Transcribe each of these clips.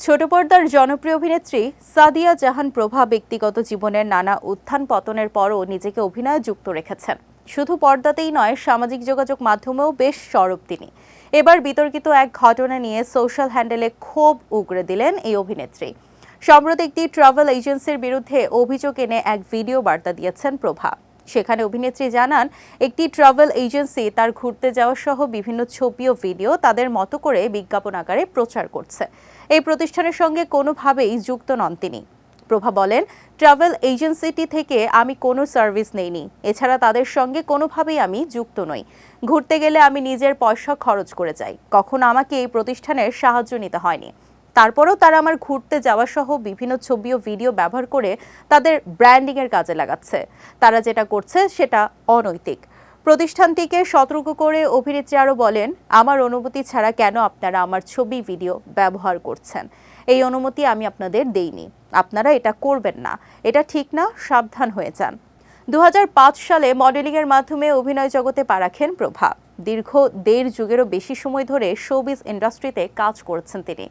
ছোট পর্দার জনপ্রিয় অভিনেত্রী সাদিয়া জাহান প্রভা ব্যক্তিগত জীবনের নানা উত্থান পতনের পরও নিজেকে অভিনয়ে যুক্ত রেখেছেন। শুধু পর্দাতেই নয়, সামাজিক যোগাযোগ মাধ্যমেও বেশ সরব তিনি। এবার বিতর্কিত এক ঘটনা নিয়ে সোশ্যাল হ্যান্ডেলে ক্ষোভ উগরে দিলেন এই অভিনেত্রী। সম্প্রতি একটি ট্রাভেল এজেন্সির বিরুদ্ধে অভিযোগ এনে এক ভিডিও বার্তা দিয়েছেন প্রভা। সেখানে অভিনেত্রী জানান, একটি ট্রাভেল এজেন্সি তার ঘুরতে যাওয়া সহ বিভিন্ন ছবি ও ভিডিও তাদের মতো করে বিজ্ঞাপন আকারে প্রচার করছে। এই প্রতিষ্ঠানের সঙ্গে কোনোভাবেই যুক্ত নন তিনি। প্রভা বলেন ট্রাভেল এজেন্সিটি থেকে আমি কোনো সার্ভিস নেইনি। এছাড়া তাদের সঙ্গে কোনোভাবেই আমি যুক্ত নই। ঘুরতে গেলে আমি নিজের পয়সা খরচ করে যাই। কখনো আমাকে এই প্রতিষ্ঠানের সাহায্য নিতে হয়নি। তারপরেও তারা আমার ঘুরতে যাওয়া সহ বিভিন্ন ছবি ও ভিডিও ব্যবহার করে তাদের ব্র্যান্ডিংয়ের কাজে লাগাচ্ছে। তারা যেটা করছে সেটা অনৈতিক। প্রতিষ্ঠানটিকে সতর্ক করে অভিনেত্রী আরও বলেন, আমার অনুমতি ছাড়া কেন আপনারা আমার ছবি ভিডিও ব্যবহার করছেন? এই অনুমতি আমি আপনাদের দেইনি। আপনারা এটা করবেন না। এটা ঠিক না, সাবধান হয়ে যান। দু হাজার পাঁচ সালে মডেলিংয়ের মাধ্যমে অভিনয় জগতে পা রাখেন প্রভা। দীর্ঘ দেড় যুগেরও বেশি সময় ধরে শোবিজ ইন্ডাস্ট্রিতে কাজ করছেন তিনি।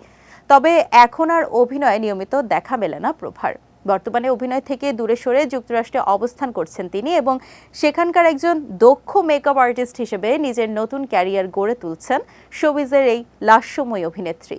তবে এখন আর অভিনয় নিয়মিত দেখা মেলে না প্রভার। বর্তমানে অভিনয় থেকে দূরে সরে যুক্তরাষ্ট্রে অবস্থান করছেন তিনি এবং সেখানকার একজন দক্ষ মেকআপ আর্টিস্ট হিসেবে নিজের নতুন ক্যারিয়ার গড়ে তুলছেন শোবিজের এই লাস্যময় অভিনেত্রী।